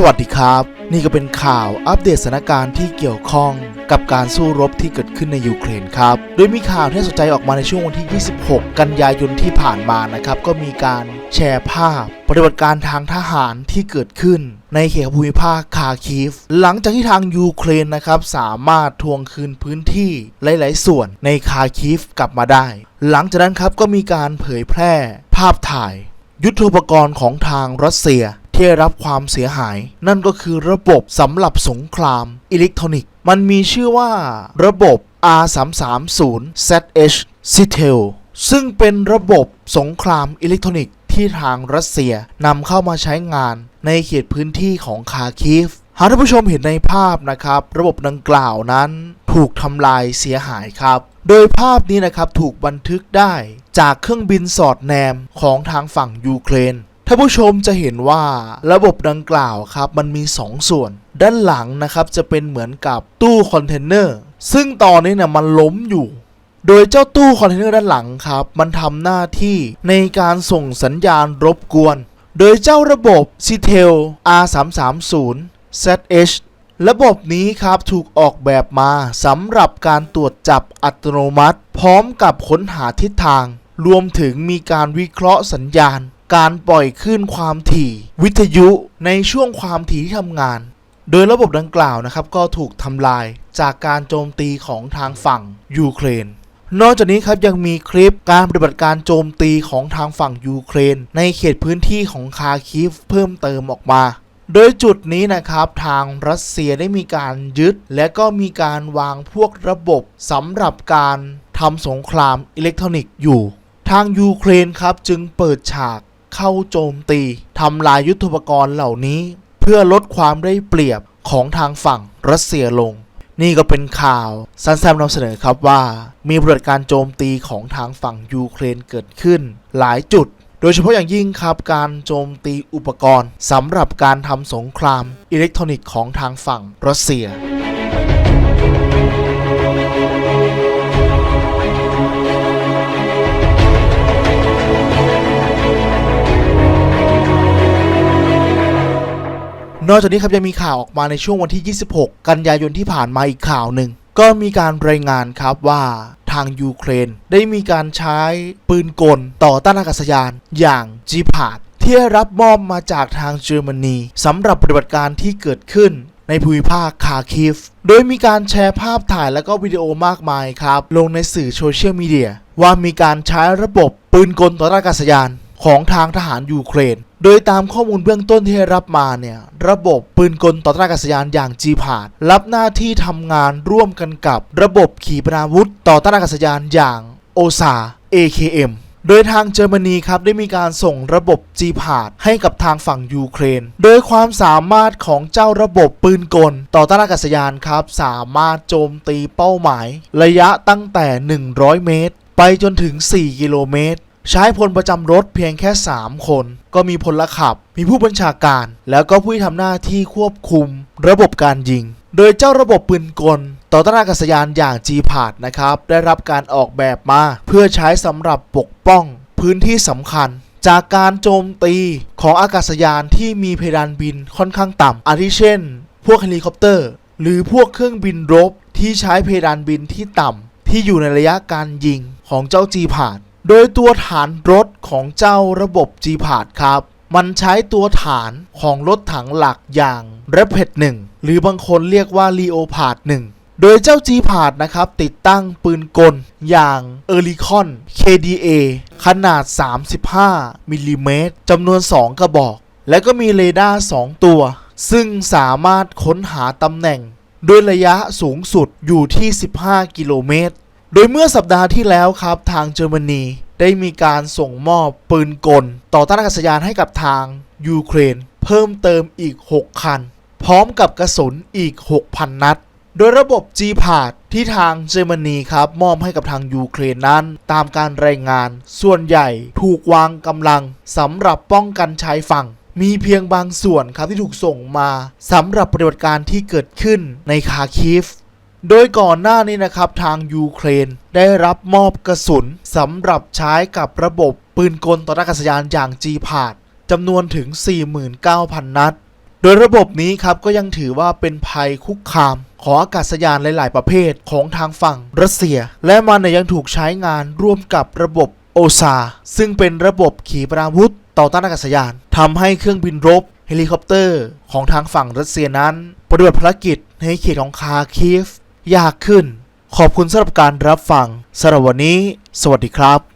สวัสดีครับ นี่ก็เป็นข่าวอัปเดตสถานการณ์ที่เกี่ยวข้องกับการสู้รบที่เกิดขึ้นในยูเครนครับ โดยมีข่าวที่น่าสนใจออกมาในช่วงวันที่ 26 กันยายนที่ผ่านมานะครับ ก็มีการแชร์ภาพ ปฏิบัติการทางทหารที่เกิดขึ้น ในเขตภูมิภาคคาคีฟ หลังจากที่ทางยูเครนนะครับสามารถทวงคืนพื้นที่หลาย ๆ ส่วนในคาคีฟกลับมาได้ หลังจากนั้นครับก็มีการเผยแพร่ภาพถ่าย ยุทธปกรณ์ของทางรัสเซีย ที่ได้รับความเสียหาย นั่นก็คือระบบสำหรับสงครามอิเล็กทรอนิกส์ มันมีชื่อว่าระบบ R330 ZH Citel ซึ่งเป็นระบบสงครามอิเล็กทรอนิกส์ที่ทางรัสเซียนำเข้ามาใช้งานในเขตพื้นที่ของคาคีฟหากท่านผู้ชมเห็นในภาพนะครับ ระบบดังกล่าวนั้นถูกทำลายเสียหายครับ โดยภาพนี้นะครับถูกบันทึกได้จากเครื่องบินสอดแนมของทางฝั่งยูเครน ท่านผู้ชมจะเห็นว่าระบบดังกล่าวครับมันมี 2 ส่วน ด้านหลังนะครับจะเป็นเหมือนกับตู้คอนเทนเนอร์ซึ่งตอนนี้เนี่ยมันล้มอยู่ โดยเจ้าตู้คอนเทนเนอร์ด้านหลังครับ มันทำหน้าที่ในการส่งสัญญาณรบกวน โดยเจ้าระบบ c i t e l R330 ZH ระบบนี้ครับถูกออกแบบมาสำหรับการตรวจจับอัตโนมัติ พร้อมกับค้นหาทิศทาง รวมถึงมีการวิเคราะห์สัญญาณ การปล่อยคลื่นความถี่วิทยุในช่วงความถี่ที่ทำงาน โดยระบบดังกล่าวนะครับก็ถูกทำลายจากการโจมตีของทางฝั่งยูเครน นอกจากนี้ครับยังมีคลิปการปฏิบัติการโจมตีของทางฝั่งยูเครน ในเขตพื้นที่ของคาคิฟเพิ่มเติมออกมาโดยจุดนี้นะครับทางรัสเซียได้มีการยึด และก็มีการวางพวกระบบสำหรับการทำสงครามอิเล็กทรอนิกส์อยู่ ทางยูเครนครับจึงเปิดฉาก เข้าโจมตีทำลายยุทธปกรณ์เหล่านี้ เพื่อลดความได้เปรียบของทางฝั่งรัสเซียลง นี่ก็เป็นข่าวสั้นๆนำเสนอครับว่า มีปฏิบัติการโจมตีของทางฝั่งยูเครนเกิดขึ้น หลายจุด โดยเฉพาะอย่างยิ่งครับการโจมตีอุปกรณ์สำหรับการทำสงครามอิเล็กทรอนิกส์ของทางฝั่งรัสเซีย นอกจากนี้ครับยังมีข่าวออกมาในช่วงวันที่ 26 กันยายนที่ผ่านมาอีกข่าวหนึ่ง ก็มีการรายงานครับว่าทางยูเครน ได้มีการใช้ปืนกลต่อต้านอากาศยานอย่างจีพาดที่รับมอบมาจากทางเยอรมนีสำหรับปฏิบัติการที่เกิดขึ้นในภูมิภาคคาคิฟ โดยมีการแชร์ภาพถ่ายและก็วิดีโอมากมายครับ ลงในสื่อโซเชียลมีเดียว่ามีการใช้ระบบปืนกลต่อต้านอากาศยาน ของทางทหารยูเครน โดยตามข้อมูลเบื้องต้นที่ได้รับมาเนี่ย ระบบปืนกลต่อต้านอากาศยานอย่างจีพาดรับหน้าที่ทำงานร่วมกันกับระบบขีปนาวุธต่อต้านอากาศยานอย่างโอซา AKM โดยทางเยอรมนีครับได้มีการส่งระบบจีพาดให้กับทางฝั่งยูเครน โดยความสามารถของเจ้าระบบปืนกล ต่อต้านอากาศยานครับ สามารถโจมตีเป้าหมาย ระยะตั้งแต่ 100 เมตร ไปจนถึง 4 กิโลเมตร ใช้พลประจำรถเพียงแค่ 3 คน ก็มีพลขับ มีผู้บัญชาการ แล้วก็ผู้ที่ทำหน้าที่ควบคุม ระบบการยิง โดยเจ้าระบบปืนกล ต่อต้านอากาศยานอย่าง g p a d นะครับ ได้รับการออกแบบมา เพื่อใช้สำหรับปกป้อง พื้นที่สำคัญ จากการโจมตีของอากาศยานที่มีเพดานบินค่อนข้างต่ำอาทิเช่น พวกเฮลิคอปเตอร์ หรือพวกเครื่องบินรบที่ใช้เพดานบินที่ต่ำที่อยู่ในระยะการยิงของเจ้า g p a d โดยตัวฐานรถของเจ้าระบบ g p a d ครับ มันใช้ตัวฐานของรถถังหลักอย่าง r a p i d 1หรือบางคนเรียกว่า Leopard 1 โดยเจ้า g p a d นะครับ ติดตั้งปืนกลอย่าง e r l i c o n KDA ขนาด 35มิลลิเมตรจำนวน 2 กระบอก และก็มีเรดาร์ 2 ตัว ซึ่งสามารถค้นหาตำแหน่งโดยระยะสูงสุดอยู่ที่ 15 กิโลเมตร โดยเมื่อสัปดาห์ที่แล้วครับทางเยอรมนีได้มีการส่งมอบปืนกล ต่อต้านอากาศยานให้กับทางยูเครน เพิ่มเติมอีก 6 คัน พร้อมกับกระสุนอีก 6,000 นัด โดยระบบ g p a d ที่ทางเยอรมนีครับมอบให้กับทางยูเครนนั้น ตามการรายงาน ส่วนใหญ่ถูกวางกำลังสำหรับป้องกันชายฝั่ง มีเพียงบางส่วนครับที่ถูกส่งมาสำหรับปฏิบัติการที่เกิดขึ้นในคาคิฟ โดยก่อนหน้านี้นะครับทางยูเครนได้รับมอบกระสุนสำหรับใช้กับระบบปืนกลต่อต้านอากาศยานอย่าง g p a d จำนวนถึง 49,000 นัด โดยระบบนี้ครับก็ยังถือว่าเป็นภัยคุกคาม ของอากาศยานหลาย ๆ ประเภทของทางฝั่งรัสเซีย และมันยยังถูกใช้งานร่วมกับระบบโอซาซึ่งเป็นระบบขีปนาวุธต่อต้านอากาศยานทำให้เครื่องบินรบเฮลิคอปเตอร์ของทางฝั่งรัสเซียนั้นปฏิบัติภารกิจในเขตของคาคีฟ ยากขึ้น ขอบคุณสำหรับการรับฟังสำหรับวันนี้ สวัสดีครับ